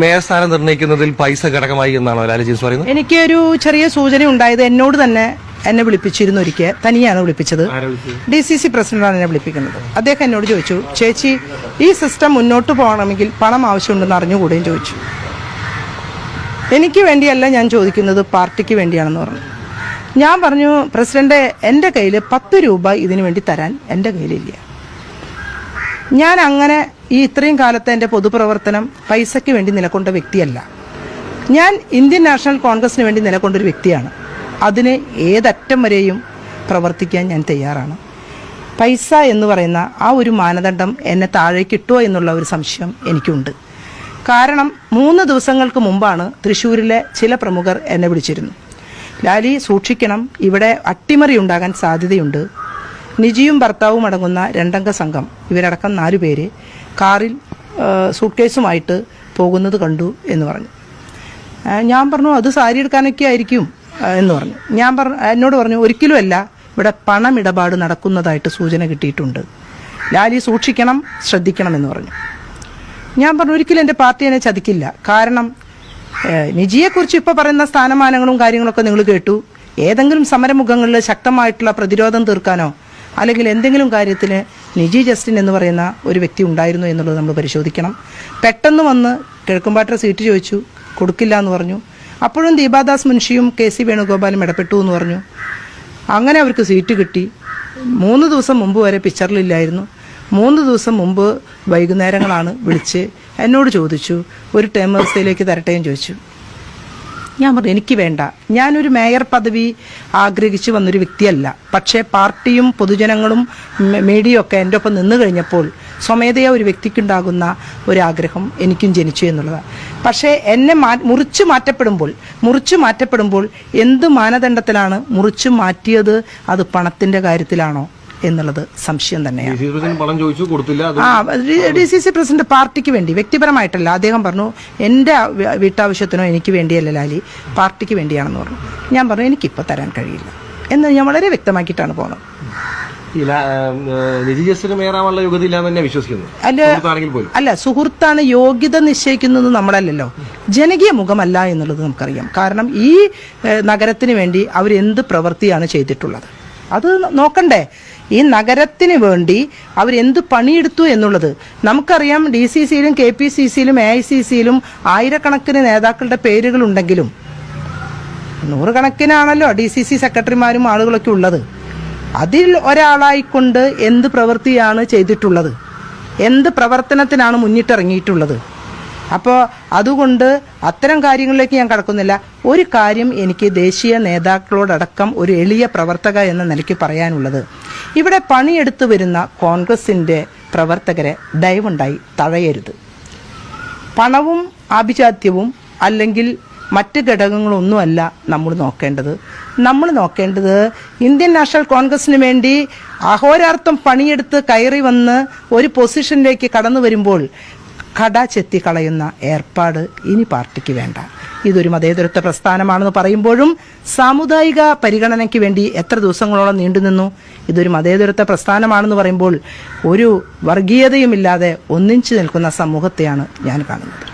Mayor സ്ഥാനം നിർണയിക്കുന്നതിൽ പൈസ ഘടകമായി എന്നാണോ ലാലജീസ് ജീൻസ് പറയുന്നത്? എനിക്കൊരു ചെറിയ സൂചന ഉണ്ടായത് എന്നോട് തന്നെ എന്നെ വിളിപ്പിച്ചിരുന്നു ഒരിക്കൽ. തനിയാണ് വിളിപ്പിച്ചത്. ഡി സി സി പ്രസിഡന്റാണ് എന്നെ വിളിപ്പിക്കുന്നത്. അദ്ദേഹം എന്നോട് ചോദിച്ചു ചേച്ചി ഈ സിസ്റ്റം മുന്നോട്ട് പോകണമെങ്കിൽ പണം ആവശ്യമുണ്ടെന്ന് അറിഞ്ഞുകൂടെയും ചോദിച്ചു. എനിക്ക് വേണ്ടിയല്ല ഞാൻ ചോദിക്കുന്നത് പാർട്ടിക്ക് വേണ്ടിയാണെന്ന് പറഞ്ഞു. ഞാൻ പറഞ്ഞു പ്രസിഡന്റ് എന്റെ കയ്യിൽ പത്ത് രൂപ ഇതിനു വേണ്ടി തരാൻ എന്റെ കയ്യിലില്ല. ഞാൻ അങ്ങനെ ഈ ഇത്രയും കാലത്തെ എന്റെ പൊതുപ്രവർത്തനം പൈസയ്ക്ക് വേണ്ടി നിലകൊണ്ട വ്യക്തിയല്ല. ഞാൻ ഇന്ത്യൻ നാഷണൽ കോൺഗ്രസിന് വേണ്ടി നിലകൊണ്ടൊരു വ്യക്തിയാണ്. അതിന് ഏതറ്റം വരെയും പ്രവർത്തിക്കാൻ ഞാൻ തയ്യാറാണ്. പൈസ എന്ന് പറയുന്ന ആ ഒരു മാനദണ്ഡം എന്നെ താഴേക്ക് ഇട്ടുമോ എന്നുള്ള ഒരു സംശയം എനിക്കുണ്ട്. കാരണം മൂന്ന് ദിവസങ്ങൾക്ക് മുമ്പാണ് തൃശ്ശൂരിലെ ചില പ്രമുഖർ എന്നെ വിളിച്ചിരുന്നു ലാലി സൂക്ഷിക്കണം ഇവിടെ അട്ടിമറി ഉണ്ടാകാൻ സാധ്യതയുണ്ട്. നിജിയും ഭർത്താവും അടങ്ങുന്ന രണ്ടംഗ സംഘം. ഇവരടക്കം നാലു പേര് കാറിൽ സൂട്ട്കേസുമായിട്ട് പോകുന്നത് കണ്ടു എന്ന് പറഞ്ഞു. ഞാൻ പറഞ്ഞു അത് സാരി എടുക്കാനൊക്കെ ആയിരിക്കും എന്ന് പറഞ്ഞു. ഞാൻ പറഞ്ഞു എന്നോട് പറഞ്ഞു ഒരിക്കലുമല്ല ഇവിടെ പണമിടപാട് നടക്കുന്നതായിട്ട് സൂചന കിട്ടിയിട്ടുണ്ട്. ലാലി സൂക്ഷിക്കണം ശ്രദ്ധിക്കണം എന്ന് പറഞ്ഞു. ഞാൻ പറഞ്ഞു ഒരിക്കലും എന്റെ പാർട്ടി എന്നെ ചതിക്കില്ല. കാരണം നിജിയെക്കുറിച്ച് ഇപ്പോൾ പറയുന്ന സ്ഥാനമാനങ്ങളും കാര്യങ്ങളൊക്കെ നിങ്ങൾ കേട്ടു. ഏതെങ്കിലും സമരമുഖങ്ങളിൽ ശക്തമായിട്ടുള്ള പ്രതിരോധം തീർക്കാനോ അല്ലെങ്കിൽ എന്തെങ്കിലും കാര്യത്തിന് നിജി ജസ്റ്റിൻ എന്ന് പറയുന്ന ഒരു വ്യക്തി ഉണ്ടായിരുന്നു എന്നുള്ളത് നമ്മൾ പരിശോധിക്കണം. പെട്ടെന്ന് വന്ന് കിഴക്കുംപാട്ട സീറ്റ് ചോദിച്ചു കൊടുക്കില്ല എന്ന് പറഞ്ഞു. അപ്പോഴും ദീപാദാസ് മുൻഷിയും കെ സി വേണുഗോപാലും ഇടപെട്ടു എന്ന് പറഞ്ഞു. അങ്ങനെ അവർക്ക് സീറ്റ് കിട്ടി. മൂന്ന് ദിവസം മുമ്പ് വരെ പിക്ചറിലില്ലായിരുന്നു മൂന്ന് ദിവസം മുമ്പ് വൈകുന്നേരങ്ങളാണ് വിളിച്ച് എന്നോട് ചോദിച്ചു. ഒരു ടേം ഹൗസിലേക്ക് തരട്ടെയും ചോദിച്ചു. ഞാൻ പറഞ്ഞു എനിക്ക് വേണ്ട. ഞാനൊരു മേയർ പദവി ആഗ്രഹിച്ചു വന്നൊരു വ്യക്തിയല്ല. പക്ഷേ പാർട്ടിയും പൊതുജനങ്ങളും മ- മീഡിയയും ഒക്കെ എന്റെ ഒപ്പം നിന്നു കഴിഞ്ഞപ്പോൾ സ്വമേധയാ ഒരു വ്യക്തിക്കുണ്ടാകുന്ന ഒരാഗ്രഹം എനിക്കും ജനിച്ചു എന്നുള്ളതാണ്. പക്ഷേ എന്നെ മാ മുറിച്ചു മാറ്റപ്പെടുമ്പോൾ മുറിച്ചു മാറ്റപ്പെടുമ്പോൾ എന്ത് മാനദണ്ഡത്തിലാണ് മുറിച്ചു മാറ്റിയത്? അത് പണത്തിന്റെ കാര്യത്തിലാണോ? എന്നുള്ളത് സംശയം തന്നെയാണ്. ഡി സി ആ ഡി സി സി പ്രസിഡന്റ് പാർട്ടിക്ക് വേണ്ടി വ്യക്തിപരമായിട്ടല്ല അദ്ദേഹം പറഞ്ഞു എന്റെ വീട്ടാവശ്യത്തിനോ എനിക്ക് വേണ്ടിയല്ല ലാലി പാർട്ടിക്ക് വേണ്ടിയാണെന്ന് പറഞ്ഞു. ഞാൻ പറഞ്ഞു എനിക്കിപ്പോൾ തരാൻ കഴിയില്ല. എന്ന് ഞാൻ വളരെ വ്യക്തമാക്കിയിട്ടാണ് പോകുന്നത് അല്ല സുഹൃത്താണ് യോഗ്യത നിശ്ചയിക്കുന്നത് നമ്മളല്ലല്ലോ. ജനകീയ മുഖമല്ല എന്നുള്ളത് നമുക്കറിയാം. കാരണം ഈ നഗരത്തിന് വേണ്ടി അവരെന്ത് പ്രവൃത്തിയാണ് ചെയ്തിട്ടുള്ളത്? അത് നോക്കണ്ടേ. ഈ നഗരത്തിന് വേണ്ടി അവരെന്ത് പണിയെടുത്തു എന്നുള്ളത്? നമുക്കറിയാം ഡി സി സിയിലും കെ പി സി സിയിലും എ ഐ സി സിയിലും ആയിരക്കണക്കിന് നേതാക്കളുടെ പേരുകളുണ്ടെങ്കിലും നൂറുകണക്കിനാണല്ലോ ഡി സി സി സെക്രട്ടറിമാരും ആളുകളൊക്കെ ഉള്ളത്. അതിൽ ഒരാളായിക്കൊണ്ട് എന്ത് പ്രവൃത്തിയാണ് ചെയ്തിട്ടുള്ളത്? എന്ത് പ്രവർത്തനത്തിനാണ് മുന്നിട്ടിറങ്ങിയിട്ടുള്ളത്? അപ്പോൾ അതുകൊണ്ട് അത്തരം കാര്യങ്ങളിലേക്ക് ഞാൻ കടക്കുന്നില്ല. ഒരു കാര്യം എനിക്ക് ദേശീയ നേതാക്കളോടടക്കം ഒരു എളിയ പ്രവർത്തക എന്ന നിലയ്ക്ക് പറയാനുള്ളത്. ഇവിടെ പണിയെടുത്തു വരുന്ന കോൺഗ്രസിന്റെ പ്രവർത്തകരെ ദയവുണ്ടായി തഴയരുത്. പണവും ആഭിജാത്യവും അല്ലെങ്കിൽ മറ്റ് ഘടകങ്ങളൊന്നുമല്ല നമ്മൾ നോക്കേണ്ടത്. നമ്മൾ നോക്കേണ്ടത് ഇന്ത്യൻ നാഷണൽ കോൺഗ്രസിന് വേണ്ടി അഹോരാർത്ഥം പണിയെടുത്ത് കയറി വന്ന് ഒരു പൊസിഷനിലേക്ക് കടന്നു വരുമ്പോൾ കട ചെത്തി കളയുന്ന ഏർപ്പാട് ഇനി പാർട്ടിക്ക് വേണ്ട. ഇതൊരു മതേതരത്വ പ്രസ്ഥാനമാണെന്ന് പറയുമ്പോഴും സാമുദായിക പരിഗണനയ്ക്ക് വേണ്ടി എത്ര ദിവസങ്ങളോളം നീണ്ടുനിന്നു ഇതൊരു മതേതരത്വ പ്രസ്ഥാനമാണെന്ന് പറയുമ്പോൾ ഒരു വർഗീയതയുമില്ലാതെ ഒന്നിച്ചു നിൽക്കുന്ന സമൂഹത്തെയാണ് ഞാൻ കാണുന്നത്.